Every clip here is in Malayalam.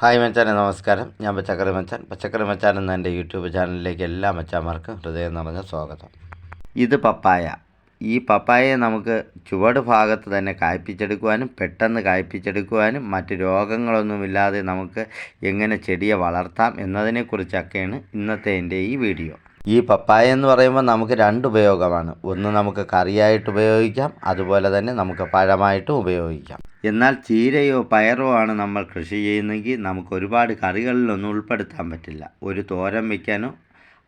ഹായ് മച്ചാനെ നമസ്കാരം. ഞാൻ പച്ചക്കറി മച്ചാൻ. പച്ചക്കറി മച്ചാൻ എന്ന എന്റെ യൂട്യൂബ് ചാനലിലേക്ക് എല്ലാ മച്ചാന്മാർക്കും ഹൃദയം നിറഞ്ഞ സ്വാഗതം. ഇത് പപ്പായ. ഈ പപ്പായയെ നമുക്ക് ചുവട് ഭാഗത്ത് തന്നെ കായ്പിച്ചെടുക്കുവാനും പെട്ടെന്ന് കായ്പിച്ചെടുക്കുവാനും മറ്റ് രോഗങ്ങളൊന്നുമില്ലാതെ നമുക്ക് എങ്ങനെ ചെടിയെ വളർത്താം എന്നതിനെക്കുറിച്ചൊക്കെയാണ് ഇന്നത്തെ എന്റെ ഈ വീഡിയോ. ഈ പപ്പായ എന്ന് പറയുമ്പോൾ നമുക്ക് രണ്ട് ഉപയോഗമാണ്. ഒന്ന് നമുക്ക് കറിയായിട്ട് ഉപയോഗിക്കാം അതുപോലെ തന്നെ നമുക്ക് പഴമായിട്ടും ഉപയോഗിക്കാം. എന്നാൽ ചീരയോ പയറോ ആണ് നമ്മൾ കൃഷി ചെയ്യുന്നെങ്കിൽ നമുക്ക് ഒരുപാട് കറികളിലൊന്നും ഉൾപ്പെടുത്താൻ പറ്റില്ല. ഒരു തോരൻ വയ്ക്കാനോ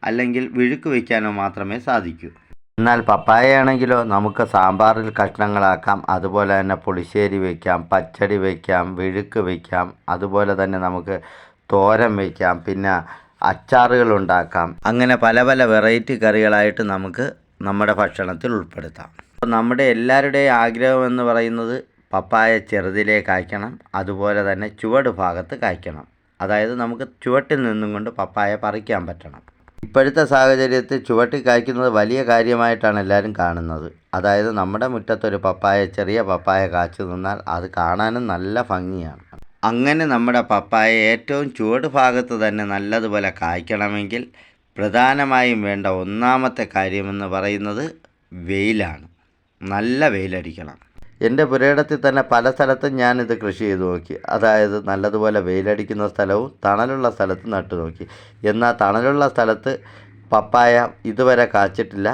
അല്ലെങ്കിൽ വിഴുക്ക് വയ്ക്കാനോ മാത്രമേ സാധിക്കൂ. എന്നാൽ പപ്പായയാണെങ്കിലോ നമുക്ക് സാമ്പാറിൽ കഷ്ണങ്ങളാക്കാം അതുപോലെ തന്നെ പുളിശ്ശേരി വയ്ക്കാം പച്ചടി വയ്ക്കാം വിഴുക്ക് വയ്ക്കാം അതുപോലെ തന്നെ നമുക്ക് തോരൻ വയ്ക്കാം പിന്നെ അച്ചാറുകൾ ഉണ്ടാക്കാം അങ്ങനെ പല പല വെറൈറ്റി കറികളായിട്ട് നമുക്ക് നമ്മുടെ ഭക്ഷണത്തിൽ ഉൾപ്പെടുത്താം. അപ്പോൾ നമ്മുടെ എല്ലാവരുടെയും ആഗ്രഹം എന്ന് പറയുന്നത് പപ്പായ ചെറുതിലേ കായ്ക്കണം അതുപോലെ തന്നെ ചുവട് ഭാഗത്ത് കായ്ക്കണം. അതായത് നമുക്ക് ചുവട്ടിൽ നിന്നും കൊണ്ട് പപ്പായ പറിക്കാൻ പറ്റണം. ഇപ്പോഴത്തെ സാഹചര്യത്തിൽ ചുവട്ടിൽ കായ്ക്കുന്നത് വലിയ കാര്യമായിട്ടാണ് എല്ലാവരും കാണുന്നത്. അതായത് നമ്മുടെ മുറ്റത്തൊരു പപ്പായ ചെറിയ പപ്പായ കാച്ചു നിന്നാൽ അത് കാണാനും നല്ല ഭംഗിയാണ്. അങ്ങനെ നമ്മുടെ പപ്പായ ഏറ്റവും ചുവട് ഭാഗത്ത് തന്നെ നല്ലതുപോലെ കായ്ക്കണമെങ്കിൽ പ്രധാനമായും വേണ്ട ഒന്നാമത്തെ കാര്യമെന്ന് പറയുന്നത് വെയിലാണ്. നല്ല വെയിലടിക്കണം. എന്റെ പുരയിടത്തിൽ തന്നെ പല സ്ഥലത്തും ഞാനിത് കൃഷി ചെയ്ത് നോക്കി. അതായത് നല്ലതുപോലെ വെയിലടിക്കുന്ന സ്ഥലവും തണലുള്ള സ്ഥലത്ത് നട്ടു നോക്കി. എന്നാൽ തണലുള്ള സ്ഥലത്ത് പപ്പായ ഇതുവരെ കാച്ചിട്ടില്ല.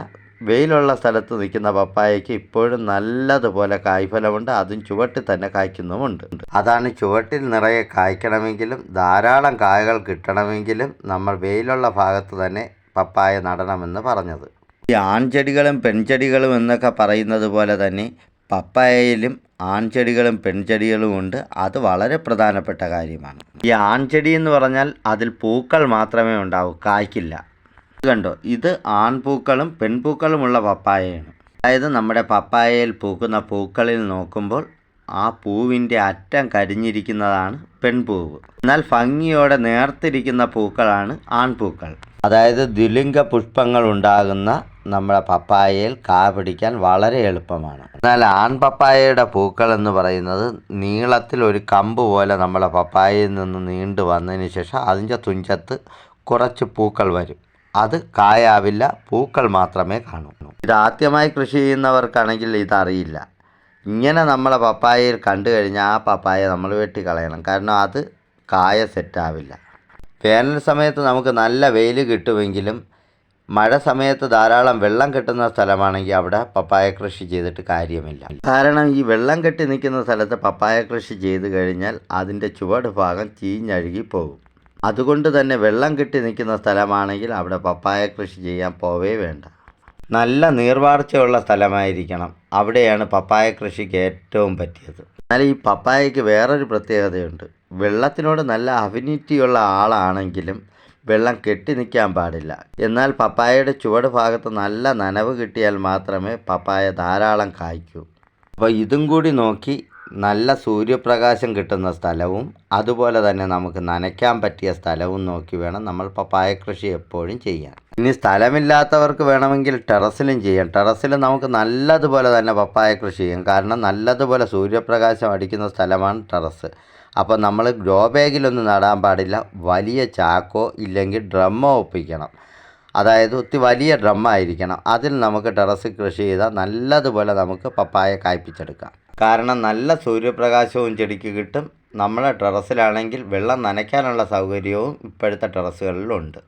വെയിലുള്ള സ്ഥലത്ത് നിൽക്കുന്ന പപ്പായയ്ക്ക് ഇപ്പോഴും നല്ലതുപോലെ കായ്ഫലമുണ്ട്. അതും ചുവട്ടിൽ തന്നെ കായ്ക്കുന്നുമുണ്ട്. അതാണ് ചുവട്ടിൽ നിറയെ കായ്ക്കണമെങ്കിലും ധാരാളം കായകൾ കിട്ടണമെങ്കിലും നമ്മൾ വെയിലുള്ള ഭാഗത്ത് തന്നെ പപ്പായ നടണമെന്ന് പറഞ്ഞത്. ഈ ആൺചെടികളും പെൺചെടികളും എന്നൊക്കെ പറയുന്നത് പോലെ തന്നെ പപ്പായയിലും ആൺചെടികളും പെൺചെടികളും ഉണ്ട്. അത് വളരെ പ്രധാനപ്പെട്ട കാര്യമാണ്. ഈ ആൺചെടി എന്ന് പറഞ്ഞാൽ അതിൽ പൂക്കൾ മാത്രമേ ഉണ്ടാവൂ കായ്ക്കില്ല. കണ്ടോ? ഇത് ആൺപൂക്കളും പെൺപൂക്കളുമുള്ള പപ്പായയാണ്. അതായത് നമ്മുടെ പപ്പായയിൽ പൂക്കുന്ന പൂക്കളിൽ നോക്കുമ്പോൾ ആ പൂവിന്റെ അറ്റം കരിഞ്ഞിരിക്കുന്നതാണ് പെൺപൂവ്. എന്നാൽ ഭംഗിയോടെ നേർത്തിരിക്കുന്ന പൂക്കളാണ് ആൺപൂക്കൾ. അതായത് ദ്വിലിംഗ പുഷ്പങ്ങൾ ഉണ്ടാകുന്ന നമ്മുടെ പപ്പായയിൽ കാ പിടിക്കാൻ വളരെ എളുപ്പമാണ്. എന്നാൽ ആൺ പപ്പായയുടെ പൂക്കൾ എന്ന് പറയുന്നത് നീളത്തിൽ ഒരു കമ്പ് പോലെ നമ്മളെ പപ്പായയിൽ നിന്ന് നീണ്ടു വന്നതിന് ശേഷം അതിന്റെ തുഞ്ചത്ത് കുറച്ച് പൂക്കൾ വരും. അത് കായാവില്ല പൂക്കൾ മാത്രമേ കാണൂ. ഇതാദ്യമായി കൃഷി ചെയ്യുന്നവർക്കാണെങ്കിൽ ഇതറിയില്ല. ഇങ്ങനെ നമ്മളെ പപ്പായയിൽ കണ്ടു കഴിഞ്ഞാൽ ആ പപ്പായ നമ്മൾ വെട്ടി കളയണം കാരണം അത് കായ സെറ്റാവില്ല. വേനൽ സമയത്ത് നമുക്ക് നല്ല വെയിൽ കിട്ടുമെങ്കിലും മഴ സമയത്ത് ധാരാളം വെള്ളം കിട്ടുന്ന സ്ഥലമാണെങ്കിൽ അവിടെ പപ്പായ കൃഷി ചെയ്തിട്ട് കാര്യമില്ല. കാരണം ഈ വെള്ളം കെട്ടി നിൽക്കുന്ന സ്ഥലത്ത് പപ്പായ കൃഷി ചെയ്ത് കഴിഞ്ഞാൽ അതിന്റെ ചുവട് ഭാഗം ചീഞ്ഞഴുകി പോകും. അതുകൊണ്ട് തന്നെ വെള്ളം കെട്ടി നിൽക്കുന്ന സ്ഥലമാണെങ്കിൽ അവിടെ പപ്പായ കൃഷി ചെയ്യാൻ പോവേ വേണ്ട. നല്ല നീർവാർച്ചയുള്ള സ്ഥലമായിരിക്കണം. അവിടെയാണ് പപ്പായ കൃഷിക്ക് ഏറ്റവും പറ്റിയത്. എന്നാൽ ഈ പപ്പായയ്ക്ക് വേറൊരു പ്രത്യേകതയുണ്ട്. വെള്ളത്തിനോട് നല്ല അഫിനിറ്റിയുള്ള ആളാണെങ്കിലും വെള്ളം കെട്ടി നിൽക്കാൻ പാടില്ല. എന്നാൽ പപ്പായയുടെ ചുവട് ഭാഗത്ത് നല്ല നനവ് കിട്ടിയാൽ മാത്രമേ പപ്പായ ധാരാളം കായ്ക്കൂ. അപ്പോൾ ഇതും കൂടി നോക്കി നല്ല സൂര്യപ്രകാശം കിട്ടുന്ന സ്ഥലവും അതുപോലെ തന്നെ നമുക്ക് നനയ്ക്കാൻ പറ്റിയ സ്ഥലവും നോക്കി വേണം നമ്മൾ പപ്പായ കൃഷി എപ്പോഴും ചെയ്യാൻ. ഇനി സ്ഥലമില്ലാത്തവർക്ക് വേണമെങ്കിൽ ടെറസിലും ചെയ്യാം. ടെറസിൽ നമുക്ക് നല്ലതുപോലെ തന്നെ പപ്പായ കൃഷി ചെയ്യാം. കാരണം നല്ലതുപോലെ സൂര്യപ്രകാശം അടിക്കുന്ന സ്ഥലമാണ് ടെറസ്. അപ്പോൾ നമ്മൾ ഗ്രോ ബാഗിലൊന്നും നടാൻ പാടില്ല. വലിയ ചാക്കോ ഇല്ലെങ്കിൽ ഡ്രമ്മോ ഒപ്പിക്കണം. അതായത് ഒത്തിരി വലിയ ഡ്രമ്മായിരിക്കണം. അതിൽ നമുക്ക് ടെറസ് കൃഷി ചെയ്താൽ നല്ലതുപോലെ നമുക്ക് പപ്പായ കായ്പ്പിച്ചെടുക്കാം കാരണം നല്ല സൂര്യപ്രകാശവും ചെടിക്ക് കിട്ടും. നമ്മളെ ടെറസിലാണെങ്കിൽ വെള്ളം നനയ്ക്കാനുള്ള സൗകര്യവും ഇപ്പോഴത്തെ ടെറസുകളിലുണ്ട്.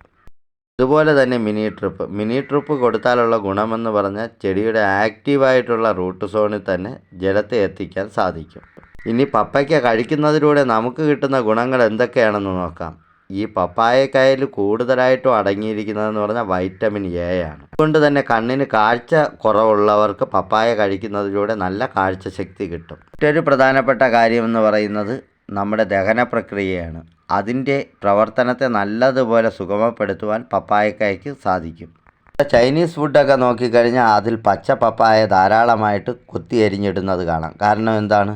അതുപോലെ തന്നെ മിനി ട്രിപ്പ്. മിനി ട്രിപ്പ് കൊടുത്താലുള്ള ഗുണമെന്ന് പറഞ്ഞാൽ ചെടിയുടെ ആക്റ്റീവായിട്ടുള്ള റൂട്ട് സോണിൽ തന്നെ ജലത്തെ എത്തിക്കാൻ സാധിക്കും. ഇനി പപ്പയ്ക്ക കഴിക്കുന്നതിലൂടെ നമുക്ക് കിട്ടുന്ന ഗുണങ്ങൾ എന്തൊക്കെയാണെന്ന് നോക്കാം. ഈ പപ്പായക്കായൽ കൂടുതലായിട്ടും അടങ്ങിയിരിക്കുന്നതെന്ന് പറഞ്ഞാൽ വൈറ്റമിൻ എ ആണ്. അതുകൊണ്ട് തന്നെ കണ്ണിന് കാഴ്ച കുറവുള്ളവർക്ക് പപ്പായ കഴിക്കുന്നതിലൂടെ നല്ല കാഴ്ച ശക്തി കിട്ടും. മറ്റൊരു പ്രധാനപ്പെട്ട കാര്യമെന്ന് പറയുന്നത് നമ്മുടെ ദഹന പ്രക്രിയയാണ്. അതിന്റെ പ്രവർത്തനത്തെ നല്ലതുപോലെ സുഗമപ്പെടുത്തുവാൻ പപ്പായക്കായ്ക്ക് സാധിക്കും. ചൈനീസ് ഫുഡൊക്കെ നോക്കിക്കഴിഞ്ഞാൽ അതിൽ പച്ച പപ്പായ ധാരാളമായിട്ട് കുത്തി എരിഞ്ഞിടുന്നത് കാണാം. കാരണം എന്താണ്?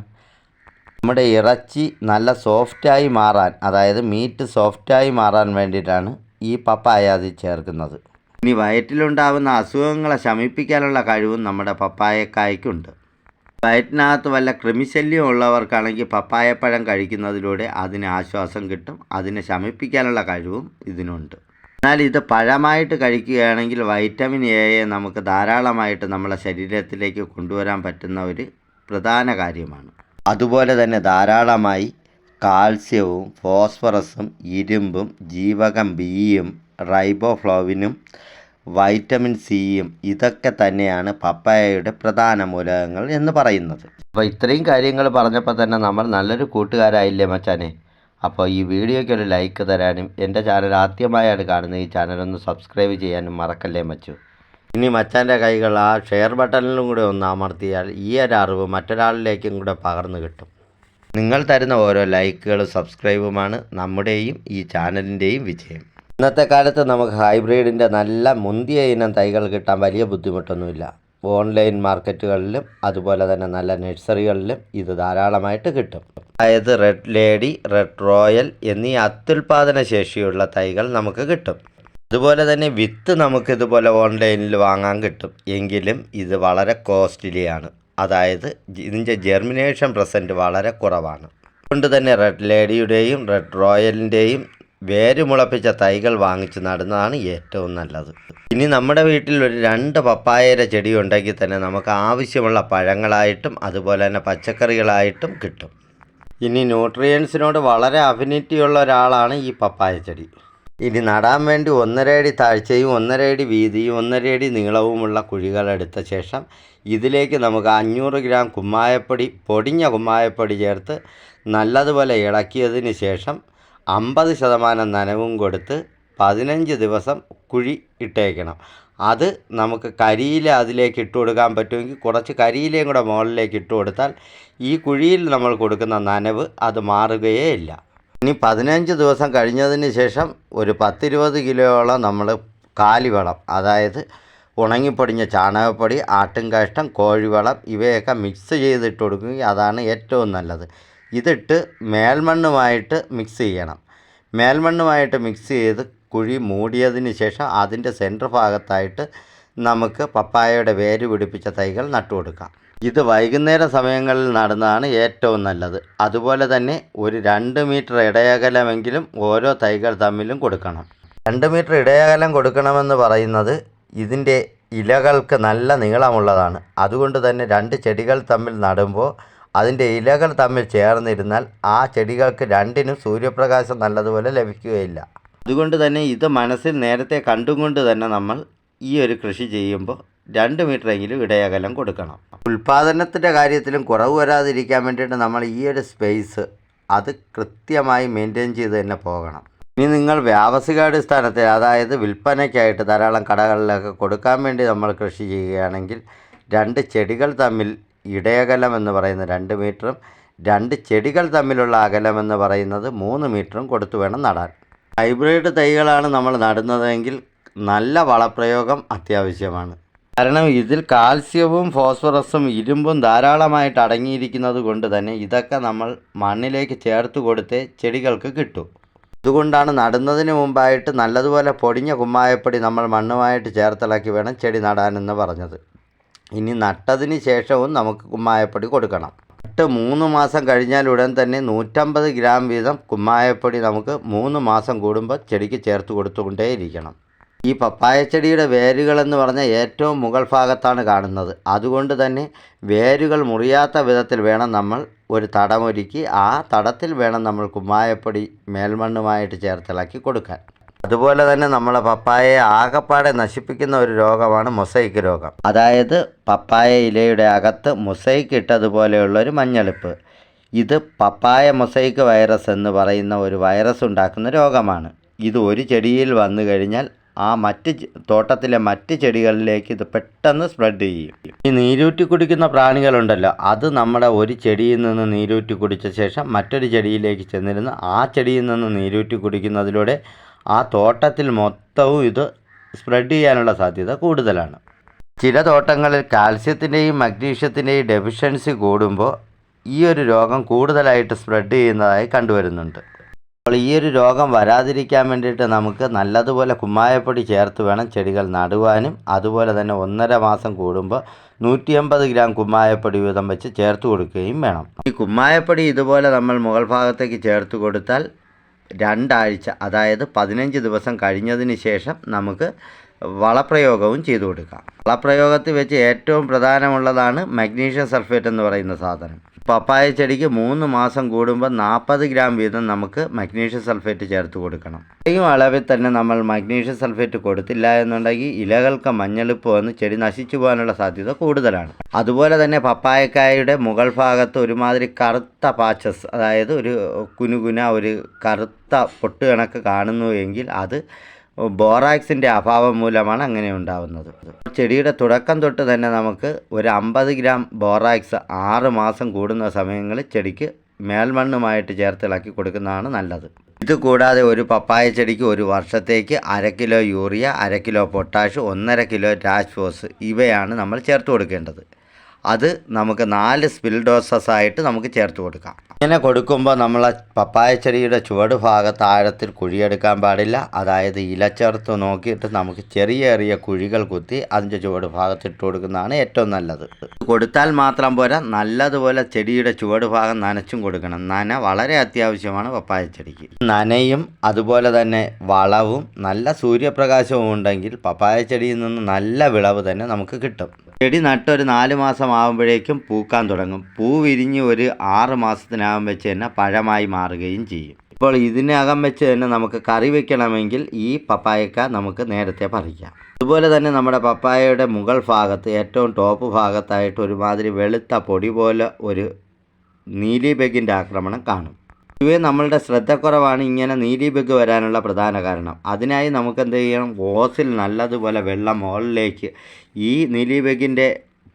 നമ്മുടെ ഇറച്ചി നല്ല സോഫ്റ്റായി മാറാൻ അതായത് മീറ്റ് സോഫ്റ്റായി മാറാൻ വേണ്ടിയിട്ടാണ് ഈ പപ്പായ അത് ചേർക്കുന്നത്. ഇനി വയറ്റിലുണ്ടാവുന്ന അസുഖങ്ങളെ ശമിപ്പിക്കാനുള്ള കഴിവും നമ്മുടെ പപ്പായക്കായ്ക്കുണ്ട് വയറ്റിനകത്ത് വല്ല കൃമിശല്യം ഉള്ളവർക്കാണെങ്കിൽ പപ്പായപ്പഴം കഴിക്കുന്നതിലൂടെ അതിന് ആശ്വാസം കിട്ടും അതിനെ ശമിപ്പിക്കാനുള്ള കഴിവും ഇതിനുണ്ട്. എന്നാൽ ഇത് പഴമായിട്ട് കഴിക്കുകയാണെങ്കിൽ വൈറ്റമിൻ എയെ നമുക്ക് ധാരാളമായിട്ട് നമ്മുടെ ശരീരത്തിലേക്ക് കൊണ്ടുവരാൻ പറ്റുന്ന ഒരു പ്രധാന കാര്യമാണ്. അതുപോലെ തന്നെ ധാരാളമായി കാൽസ്യവും ഫോസ്ഫറസും ഇരുമ്പും ജീവകം ബിയും റൈബോഫ്ലോവിനും വൈറ്റമിൻ സിയും ഇതൊക്കെ തന്നെയാണ് പപ്പായയുടെ പ്രധാന മൂലകങ്ങൾ എന്ന് പറയുന്നത്. അപ്പോൾ ഇത്രയും കാര്യങ്ങൾ പറഞ്ഞപ്പോൾ തന്നെ നമ്മൾ നല്ലൊരു കൂട്ടുകാരായില്ലേ മച്ചാനെ? അപ്പോൾ ഈ വീഡിയോയ്ക്ക് ഒരു ലൈക്ക് തരാനും എന്റെ ചാനൽ ആദ്യമായാണ് കാണുന്നത് ഈ ചാനലൊന്ന് സബ്സ്ക്രൈബ് ചെയ്യാനും മറക്കല്ലേ മച്ചു? ഇനി മച്ചാന്റെ കൈകൾ ആ ഷെയർ ബട്ടണിലും കൂടെ ഒന്ന് അമർത്തിയാൽ ഈ ഒരു അറിവ് മറ്റൊരാളിലേക്കും കൂടെ പകർന്നു കിട്ടും. നിങ്ങൾ തരുന്ന ഓരോ ലൈക്കുകളും സബ്സ്ക്രൈബുമാണ് നമ്മുടെയും ഈ ചാനലിന്റെയും വിജയം. ഇന്നത്തെ കാലത്ത് നമുക്ക് ഹൈബ്രിഡിന്റെ നല്ല മുന്തിയ ഇനം തൈകൾ കിട്ടാൻ വലിയ ബുദ്ധിമുട്ടൊന്നുമില്ല. ഓൺലൈൻ മാർക്കറ്റുകളിലും അതുപോലെ തന്നെ നല്ല നഴ്സറികളിലും ഇത് ധാരാളമായിട്ട് കിട്ടും. അതായത് റെഡ് ലേഡി റെഡ് റോയൽ എന്നീ അത്യുൽപാദന ശേഷിയുള്ള തൈകൾ നമുക്ക് കിട്ടും. അതുപോലെ തന്നെ വിത്ത് നമുക്ക് ഇതുപോലെ ഓൺലൈനിൽ വാങ്ങാൻ കിട്ടും. എങ്കിലും ഇത് വളരെ കോസ്റ്റ്ലിയാണ്. അതായത് ഇതിന്റെ ജെർമിനേഷൻ പ്രസന്റ് വളരെ കുറവാണ്. അതുകൊണ്ട് തന്നെ റെഡ് ലേഡിയുടെയും റെഡ് റോയലിന്റെയും വേര് മുളപ്പിച്ച തൈകൾ വാങ്ങിച്ച് നടുന്നതാണ് ഏറ്റവും നല്ലത്. ഇനി നമ്മുടെ വീട്ടിൽ ഒരു രണ്ട് പപ്പായയുടെ ചെടി ഉണ്ടെങ്കിൽ തന്നെ നമുക്ക് ആവശ്യമുള്ള പഴങ്ങളായിട്ടും അതുപോലെ തന്നെ പച്ചക്കറികളായിട്ടും കിട്ടും. ഇനി ന്യൂട്രിയൻസിനോട് വളരെ അഫിനിറ്റി ഉള്ള ഒരാളാണ് ഈ പപ്പായ ചെടി. ഇനി നടാൻ വേണ്ടി ഒന്നര അടി താഴ്ചയും ഒന്നര അടി വീതിയും ഒന്നര അടി നീളവുമുള്ള കുഴികൾ എടുത്ത ശേഷം ഇതിലേക്ക് നമുക്ക് അഞ്ഞൂറ് ഗ്രാം കുമ്മായപ്പൊടി പൊടിഞ്ഞ കുമ്മായപ്പൊടി ചേർത്ത് നല്ലതുപോലെ ഇളക്കിയതിന് ശേഷം അമ്പത് ശതമാനം നനവും കൊടുത്ത് പതിനഞ്ച് ദിവസം കുഴി ഇട്ടേക്കണം. അത് നമുക്ക് കരിയില അതിലേക്ക് ഇട്ട് കൊടുക്കാൻ പറ്റുമെങ്കിൽ കുറച്ച് കരിയിലയും കൂടെ മുകളിലേക്ക് ഇട്ട് കൊടുത്താൽ ഈ കുഴിയിൽ നമ്മൾ കൊടുക്കുന്ന നനവ് അത് മാറുകയേ ഇല്ല. ഇനി പതിനഞ്ച് ദിവസം കഴിഞ്ഞതിന് ശേഷം ഒരു പത്തിരുപത് കിലോയോളം നമ്മൾ കാലിവളം അതായത് ഉണങ്ങിപ്പൊടിഞ്ഞ ചാണകപ്പൊടി ആട്ടുംകാഷ്ടം കോഴിവളം ഇവയൊക്കെ മിക്സ് ചെയ്തിട്ട് കൊടുക്കുകയും അതാണ് ഏറ്റവും നല്ലത്. ഇതിട്ട് മേൽമണ്ണുമായിട്ട് മിക്സ് ചെയ്യണം. മേൽമണ്ണുമായിട്ട് മിക്സ് ചെയ്ത് കുഴി മൂടിയതിന് ശേഷം അതിന്റെ സെന്റർ ഭാഗത്തായിട്ട് നമുക്ക് പപ്പായയുടെ വേര് പിടിപ്പിച്ച തൈകൾ നട്ടു കൊടുക്കാം ഇത് വൈകുന്നേര സമയങ്ങളിൽ നടുന്നതാണ് ഏറ്റവും നല്ലത്. അതുപോലെ തന്നെ ഒരു രണ്ട് മീറ്റർ ഇടയകലമെങ്കിലും ഓരോ തൈകൾ തമ്മിലും കൊടുക്കണം. രണ്ട് മീറ്റർ ഇടയകലം കൊടുക്കണമെന്ന് പറയുന്നത് ഇതിന്റെ ഇലകൾക്ക് നല്ല നീളമുള്ളതാണ്. അതുകൊണ്ട് തന്നെ രണ്ട് ചെടികൾ തമ്മിൽ നടുമ്പോൾ അതിന്റെ ഇലകൾ തമ്മിൽ ചേർന്നിരുന്നാൽ ആ ചെടികൾക്ക് രണ്ടിനും സൂര്യപ്രകാശം നല്ലതുപോലെ ലഭിക്കുകയില്ല. അതുകൊണ്ട് തന്നെ ഇത് മനസ്സിൽ നേരത്തെ കണ്ടുകൊണ്ട് തന്നെ നമ്മൾ ഈ ഒരു കൃഷി ചെയ്യുമ്പോൾ രണ്ട് മീറ്ററെങ്കിലും ഇടയകലം കൊടുക്കണം. ഉൽപ്പാദനത്തിന്റെ കാര്യത്തിലും കുറവ് വരാതിരിക്കാൻ വേണ്ടിയിട്ട് നമ്മൾ ഈ ഒരു സ്പേസ് അത് കൃത്യമായി മെയിന്റെയിൻ ചെയ്ത് തന്നെ പോകണം. ഇനി നിങ്ങൾ വ്യാവസായികാടിസ്ഥാനത്തിൽ അതായത് വിൽപ്പനയ്ക്കായിട്ട് ധാരാളം കടകളിലൊക്കെ കൊടുക്കാൻ വേണ്ടി നമ്മൾ കൃഷി ചെയ്യുകയാണെങ്കിൽ രണ്ട് ചെടികൾ തമ്മിൽ ഇടയകലം എന്ന് പറയുന്ന രണ്ട് മീറ്ററും രണ്ട് ചെടികൾ തമ്മിലുള്ള അകലം എന്ന് പറയുന്നത് മൂന്ന് മീറ്ററും കൊടുത്തു വേണം നടാൻ. ഹൈബ്രിഡ് തൈകളാണ് നമ്മൾ നടുന്നതെങ്കിൽ നല്ല വളപ്രയോഗം അത്യാവശ്യമാണ്. കാരണം ഇതിൽ കാൽസ്യവും ഫോസ്ഫറസും ഇരുമ്പും ധാരാളമായിട്ട് അടങ്ങിയിരിക്കുന്നത് കൊണ്ട് തന്നെ ഇതൊക്കെ നമ്മൾ മണ്ണിലേക്ക് ചേർത്ത് കൊടുത്തേ ചെടികൾക്ക് കിട്ടും. അതുകൊണ്ടാണ് നടുന്നതിന് മുമ്പായിട്ട് നല്ലതുപോലെ പൊടിഞ്ഞ കുമ്മായപ്പൊടി നമ്മൾ മണ്ണുമായിട്ട് ചേർത്തിളക്കി വേണം ചെടി നടാനെന്ന് പറഞ്ഞത്. ഇനി നട്ടതിന് ശേഷവും നമുക്ക് കുമ്മായപ്പൊടി കൊടുക്കണം. നട്ട് മൂന്ന് മാസം കഴിഞ്ഞാൽ ഉടൻ തന്നെ നൂറ്റമ്പത് ഗ്രാം വീതം കുമ്മായപ്പൊടി നമുക്ക് മൂന്ന് മാസം കൂടുമ്പോൾ ചെടിക്ക് ചേർത്ത് കൊടുത്തുകൊണ്ടേയിരിക്കണം. ഈ പപ്പായ ചെടിയുടെ വേരുകളെന്ന് പറഞ്ഞാൽ ഏറ്റവും മുകൾ ഭാഗത്താണ് കാണുന്നത്. അതുകൊണ്ട് തന്നെ വേരുകൾ മുറിയാത്ത വിധത്തിൽ വേണം നമ്മൾ ഒരു തടമൊരുക്കി ആ തടത്തിൽ വേണം നമ്മൾ കുമ്മായപ്പൊടി മേൽമണ്ണുമായിട്ട് ചേർത്തിളക്കി കൊടുക്കാൻ. അതുപോലെ തന്നെ നമ്മളെ പപ്പായയെ ആകപ്പാടെ നശിപ്പിക്കുന്ന ഒരു രോഗമാണ് മൊസൈക്ക് രോഗം. അതായത് പപ്പായ ഇലയുടെ അകത്ത് മൊസൈക്ക് ഇട്ടതുപോലെയുള്ള ഒരു മഞ്ഞളിപ്പ്. ഇത് പപ്പായ മൊസൈക്ക് വൈറസ് എന്ന് പറയുന്ന ഒരു വൈറസ് ഉണ്ടാക്കുന്ന രോഗമാണ്. ഇത് ഒരു ചെടിയിൽ വന്നു കഴിഞ്ഞാൽ ആ മറ്റ് തോട്ടത്തിലെ മറ്റ് ചെടികളിലേക്ക് ഇത് പെട്ടെന്ന് സ്പ്രെഡ് ചെയ്യും. ഈ നീരൂറ്റി കുടിക്കുന്ന പ്രാണികളുണ്ടല്ലോ അത് നമ്മുടെ ഒരു ചെടിയിൽ നിന്ന് നീരൂറ്റി കുടിച്ച ശേഷം മറ്റൊരു ചെടിയിലേക്ക് ചെന്നിരുന്ന് ആ ചെടിയിൽ നിന്ന് നീരൂറ്റി കുടിക്കുന്നതിലൂടെ ആ തോട്ടത്തിൽ മൊത്തവും ഇത് സ്പ്രെഡ് ചെയ്യാനുള്ള സാധ്യത കൂടുതലാണ്. ചില തോട്ടങ്ങളിൽ കാൽസ്യത്തിന്റെയും മഗ്നീഷ്യത്തിന്റെയും ഡെഫിഷ്യൻസി കൂടുമ്പോൾ ഈ ഒരു രോഗം കൂടുതലായിട്ട് സ്പ്രെഡ് ചെയ്യുന്നതായി കണ്ടുവരുന്നുണ്ട്. അപ്പോൾ ഈ ഒരു രോഗം വരാതിരിക്കാൻ വേണ്ടിയിട്ട് നമുക്ക് നല്ലതുപോലെ കുമ്മായപ്പൊടി ചേർത്ത് വേണം ചെടികൾ നടുവാനും. അതുപോലെ തന്നെ ഒന്നര മാസം കൂടുമ്പോൾ നൂറ്റി അമ്പത് ഗ്രാം കുമ്മായപ്പൊടി വീതം വെച്ച് ചേർത്ത് കൊടുക്കുകയും വേണം. ഈ കുമ്മായപ്പൊടി ഇതുപോലെ നമ്മൾ മുകൾ ഭാഗത്തേക്ക് ചേർത്ത് കൊടുത്താൽ രണ്ടാഴ്ച അതായത് പതിനഞ്ച് ദിവസം കഴിഞ്ഞതിന് ശേഷം നമുക്ക് വളപ്രയോഗവും ചെയ്തു കൊടുക്കാം. വളപ്രയോഗത്തിൽ വെച്ച് ഏറ്റവും പ്രധാനമുള്ളതാണ് മഗ്നീഷ്യം സൾഫേറ്റ് എന്ന് പറയുന്ന സാധനം. പപ്പായ ചെടിക്ക് മൂന്ന് മാസം കൂടുമ്പോൾ നാൽപ്പത് ഗ്രാം വീതം നമുക്ക് മഗ്നീഷ്യം സൾഫേറ്റ് ചേർത്ത് കൊടുക്കണം. ഇത്രയും അളവിൽ തന്നെ നമ്മൾ മഗ്നീഷ്യം സൾഫേറ്റ് കൊടുത്തില്ല എന്നുണ്ടെങ്കിൽ ഇലകൾക്ക് മഞ്ഞളിപ്പ് വന്ന് ചെടി നശിച്ചു പോകാനുള്ള സാധ്യത കൂടുതലാണ്. അതുപോലെ തന്നെ പപ്പായക്കായയുടെ മുകൾ ഭാഗത്ത് ഒരുമാതിരി കറുത്ത പാച്ചസ് അതായത് ഒരു കുനുകുന ഒരു കറുത്ത പൊട്ട് കണക്ക് കാണുന്നു എങ്കിൽ അത് ബോറാക്സിന്റെ അഭാവം മൂലമാണ് അങ്ങനെ ഉണ്ടാവുന്നത്. ചെടിയുടെ തുടക്കം തൊട്ട് തന്നെ നമുക്ക് ഒരു അമ്പത് ഗ്രാം ബോറാക്സ് ആറ് മാസം കൂടുന്ന സമയങ്ങളിൽ ചെടിക്ക് മേൽമണ്ണുമായിട്ട് ചേർത്തിളക്കി കൊടുക്കുന്നതാണ് നല്ലത്. ഇത് കൂടാതെ ഒരു പപ്പായ ചെടിക്ക് ഒരു വർഷത്തേക്ക് അര കിലോ യൂറിയ അര കിലോ പൊട്ടാഷ് ഒന്നര കിലോ രാജ്ഫോസ് ഇവയാണ് നമ്മൾ ചേർത്ത് കൊടുക്കേണ്ടത്. അത് നമുക്ക് നാല് സ്പിൽ ഡോസസ് ആയിട്ട് നമുക്ക് ചേർത്ത് കൊടുക്കാം. ഇങ്ങനെ കൊടുക്കുമ്പോൾ നമ്മൾ പപ്പായ ചെടിയുടെ ചുവട് ഭാഗത്ത് ആഴത്തിൽ കുഴിയെടുക്കാൻ പാടില്ല. അതായത് ഇല ചേർത്ത് നോക്കിയിട്ട് നമുക്ക് ചെറിയ ചെറിയ കുഴികൾ കുത്തി അതിന്റെ ചുവട് ഭാഗത്ത് ഇട്ട് കൊടുക്കുന്നതാണ് ഏറ്റവും നല്ലത്. കൊടുത്താൽ മാത്രം പോരാ നല്ലതുപോലെ ചെടിയുടെ ചുവട് ഭാഗം നനച്ചും കൊടുക്കണം. നന വളരെ അത്യാവശ്യമാണ് പപ്പായ ചെടിക്ക്. നനയും അതുപോലെ തന്നെ വളവും നല്ല സൂര്യപ്രകാശവും ഉണ്ടെങ്കിൽ പപ്പായ ചെടിയിൽ നിന്ന് നല്ല വിളവ് തന്നെ നമുക്ക് കിട്ടും. ചെടി നട്ടൊരു നാല് മാസം ആകുമ്പോഴേക്കും പൂക്കാൻ തുടങ്ങും. പൂ വിരിഞ്ഞ് ഒരു ആറ് മാസത്തിനകം വെച്ച് തന്നെ പഴമായി മാറുകയും ചെയ്യും. ഇപ്പോൾ ഇതിനകം വെച്ച് തന്നെ നമുക്ക് കറി വെക്കണമെങ്കിൽ ഈ പപ്പായക്ക നമുക്ക് നേരത്തെ പറിക്കാം. അതുപോലെ തന്നെ നമ്മുടെ പപ്പായയുടെ മുകൾ ഭാഗത്ത് ഏറ്റവും ടോപ്പ് ഭാഗത്തായിട്ട് ഒരുമാതിരി വെളുത്ത പൊടി പോലെ ഒരു നീലി ബെഗിന്റെ ആക്രമണം കാണും. ഇവയെ നമ്മളുടെ ശ്രദ്ധക്കുറവാണ് ഇങ്ങനെ നീലി ബെഗ് വരാനുള്ള പ്രധാന കാരണം. അതിനായി നമുക്ക് എന്ത് ചെയ്യണം? ഓസിൽ നല്ലതുപോലെ വെള്ളം മുകളിലേക്ക് ഈ നീലിബഗിന്റെ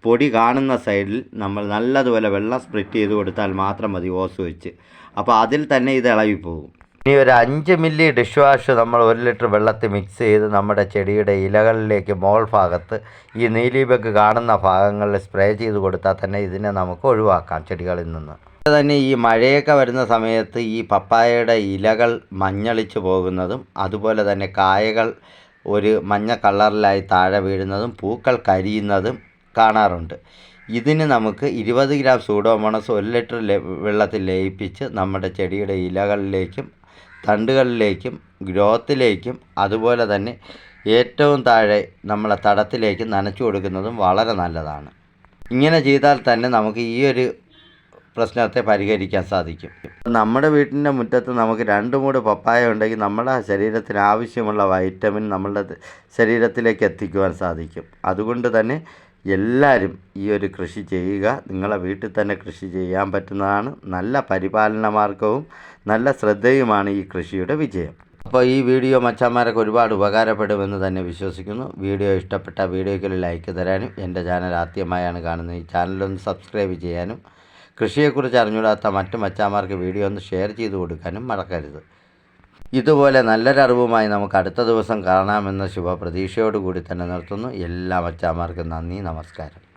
പൊടി കാണുന്ന സൈഡിൽ നമ്മൾ നല്ലതുപോലെ വെള്ളം സ്പ്രിറ്റ് ചെയ്ത് കൊടുത്താൽ മാത്രം മതി ഓസ് വെച്ച്. അപ്പോൾ അതിൽ തന്നെ ഇത് പോകും. ഇനി ഒരു അഞ്ച് മില്ലി ഡിഷ് വാഷ് നമ്മൾ ഒരു ലിറ്റർ വെള്ളത്തിൽ മിക്സ് ചെയ്ത് നമ്മുടെ ചെടിയുടെ ഇലകളിലേക്ക് മോൾ ഭാഗത്ത് ഈ നീലിബഗ് കാണുന്ന ഭാഗങ്ങളിൽ സ്പ്രേ ചെയ്ത് കൊടുത്താൽ തന്നെ ഇതിനെ നമുക്ക് ഒഴിവാക്കാം ചെടികളിൽ നിന്ന്. തന്നെ ഈ മഴയൊക്കെ വരുന്ന സമയത്ത് ഈ പപ്പായയുടെ ഇലകൾ മഞ്ഞളിച്ചു പോകുന്നതും അതുപോലെ തന്നെ കായകൾ ഒരു മഞ്ഞ കളറിലായി താഴെ വീഴുന്നതും പൂക്കൾ കരിയുന്നതും കാണാറുണ്ട്. ഇതിന് നമുക്ക് ഇരുപത് ഗ്രാം സൂഡോമോണസ് ഒരു ലിറ്റർ വെള്ളത്തിൽ ലയിപ്പിച്ച് നമ്മുടെ ചെടിയുടെ ഇലകളിലേക്കും തണ്ടുകളിലേക്കും ഗ്രോത്തിലേക്കും അതുപോലെ തന്നെ ഏറ്റവും താഴെ നമ്മളെ തടത്തിലേക്ക് നനച്ചു കൊടുക്കുന്നതും വളരെ നല്ലതാണ്. ഇങ്ങനെ ചെയ്താൽ തന്നെ നമുക്ക് ഈ ഒരു പ്രശ്നത്തെ പരിഹരിക്കാൻ സാധിക്കും. നമ്മുടെ വീട്ടിന്റെ മുറ്റത്ത് നമുക്ക് രണ്ട് മൂട് പപ്പായ ഉണ്ടെങ്കിൽ നമ്മുടെ ശരീരത്തിന് ആവശ്യമുള്ള വൈറ്റമിൻ നമ്മളുടെ ശരീരത്തിലേക്ക് എത്തിക്കുവാൻ സാധിക്കും. അതുകൊണ്ട് തന്നെ എല്ലാവരും ഈ ഒരു കൃഷി ചെയ്യുക. നിങ്ങളെ വീട്ടിൽ തന്നെ കൃഷി ചെയ്യാൻ പറ്റുന്നതാണ്. നല്ല പരിപാലന മാർഗവും നല്ല ശ്രദ്ധയുമാണ് ഈ കൃഷിയുടെ വിജയം. അപ്പോൾ ഈ വീഡിയോ മച്ചാന്മാരൊക്കെ ഒരുപാട് ഉപകാരപ്പെടുമെന്ന് തന്നെ വിശ്വസിക്കുന്നു. വീഡിയോ ഇഷ്ടപ്പെട്ട വീഡിയോയ്ക്കൊരു ലൈക്ക് തരാനും എന്റെ ചാനൽ ആദ്യമായാണ് കാണുന്നത് ഈ ചാനലൊന്ന് സബ്സ്ക്രൈബ് ചെയ്യാനും കൃഷിയെക്കുറിച്ച് അറിഞ്ഞൂടാത്ത മറ്റു മച്ചാന്മാർക്ക് വീഡിയോ ഒന്ന് ഷെയർ ചെയ്ത് കൊടുക്കാനും മറക്കരുത്. ഇതുപോലെ നല്ലൊരറിവുമായി നമുക്ക് അടുത്ത ദിവസം കാണാമെന്ന ശുഭപ്രതീക്ഷയോടുകൂടി തന്നെ നിർത്തുന്നു. എല്ലാ അച്ചാമാർക്കും നന്ദി നമസ്കാരം.